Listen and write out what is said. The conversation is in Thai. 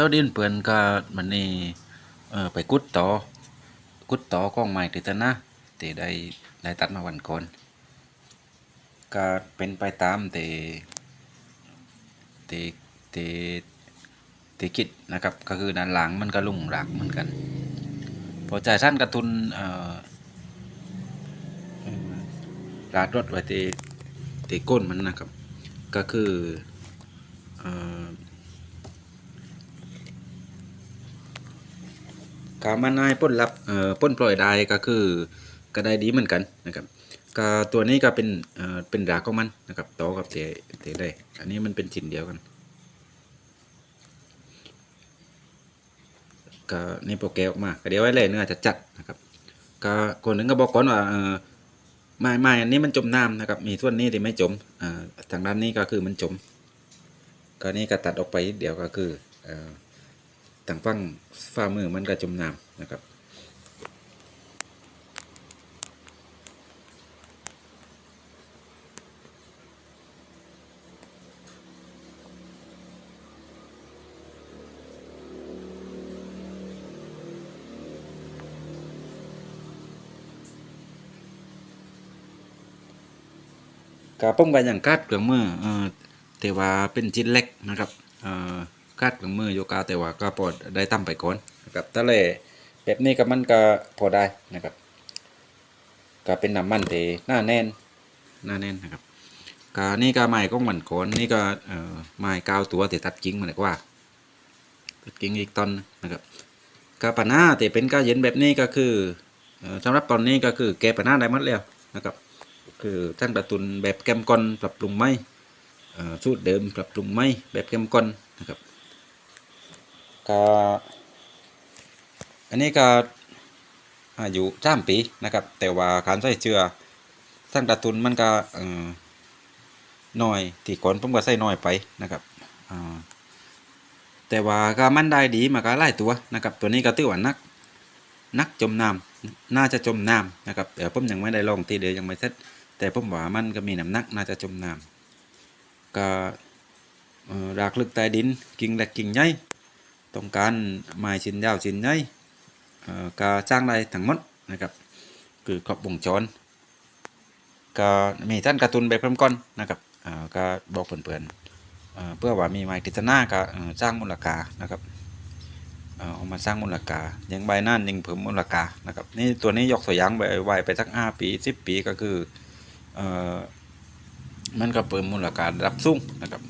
จ้าดินเปื่อนก็มันนี่เออไปกุดต่อกุดต่อของไม้ติตนะที่ได้ได้ตัดมาวันก่อนก็เป็นไปตามที่ที่ที่ที่คิดนะครับ ก็คือด้านหลังมันก็ลุ่งหลักเหมือนกัน พอจ่ายสั้นกระทุนเอ่อราดรถไว้ที่ที่ก้นมันนะครับ ก็คือเอ่อ กามันนายป้นรับเอ่อป้นปล่อยได้ก็คือก็ได้ดีเหมือนกันนะครับก็ตัวนี้ก็เป็นเอ่อเป็นรากของมันนะครับต่อกับเตเตได้ อันนี้มันเป็นชิ้นเดียวกันก็นี่โปรแกรมออกมาก็เดี๋ยวไว้เลยเนื้อจะจัดนะครับก็คนหนึ่งก็บอกก่อนว่าเออไม้ไม้อันนี้มันจมน้ำนะครับ มีส่วนนี้ที่ไม่จมอ่าทางด้านนี้ก็คือมันจมก็นี่ก็ตัดออกไปเดี๋ยวก็คือเอ่อ ทางฝั่งฝ่ามือมันก็จมน้ำนะครับกาป้องกันอย่างคาดเครื่องมือเอ่อแต่ว่าเป็นชิ้นเล็กนะครับเออ คาดเครื่องมือโยกาแต่ว่าก็พอได้ตั้มไปก่อนนะครับถ้าเลยแบบนี้ก็มันก็พอได้นะครับก็เป็นน้ำมันเตหน้าแน่นหน้าแน่นนะครับกานี่ก็ไม้ของมันก่อนนี่ก็ไม้กาวตัวแต่ตัดกิ่งมันดีกว่าตัดกิ่งอีกตอนนะครับกาปัญหาแต่เป็นกาเย็นแบบนี้ก็คือสำหรับตอนนี้ก็คือแก้ปัญหาได้หมดแล้วนะครับ คือท่านกระตุนแบบแกมกอนปรับปรุงไหมเอ่อสูตรเดิมปรับปรุงไหมแบบแกมกอนนะครับ ก็อันนี้ก็อายุสามปีนะครับ แต่ว่าการใส่เชื้อท่านกระตุนมันก็น้อยที่ก่อนผมก็ใส่น้อยไปนะครับแต่ว่าก็มันได้ดีมาก็หลายตัวนะครับ ตัวนี้ก็ถือว่านักนักจมน้ำน่าจะจมน้ำนะครับเดี๋ยวผมยังไม่ได้ลองทีเดียวยังไม่เสร็จแต่ผมว่ามันก็มีน้ำหนักน่าจะจมน้ำก็รากลึกใต้ดินกิ่งเล็กกิ่งใหญ่ ต้องการไม้ชิ้นยาวชิ้นใหญ่ก็จ้างได้ทั้งหมดนะครับ คือครบวงจรก็มีท่านการ์ตูนแบบเพิ่มก้อนนะครับก็บอกเพื่อนๆเอ่อเพื่อว่ามีไม้ติดหน้าก็สร้างมูลค่านะครับเอามาสร้างมูลค่ายังใบหน้ายังเพิ่มมูลค่านะครับนี่ตัวนี้ยกตัวอย่างไว้ไวไปสักห้าปีสิบปีก็คือเอ่อมันก็เพิ่มมูลค่าระดับสูงนะครับ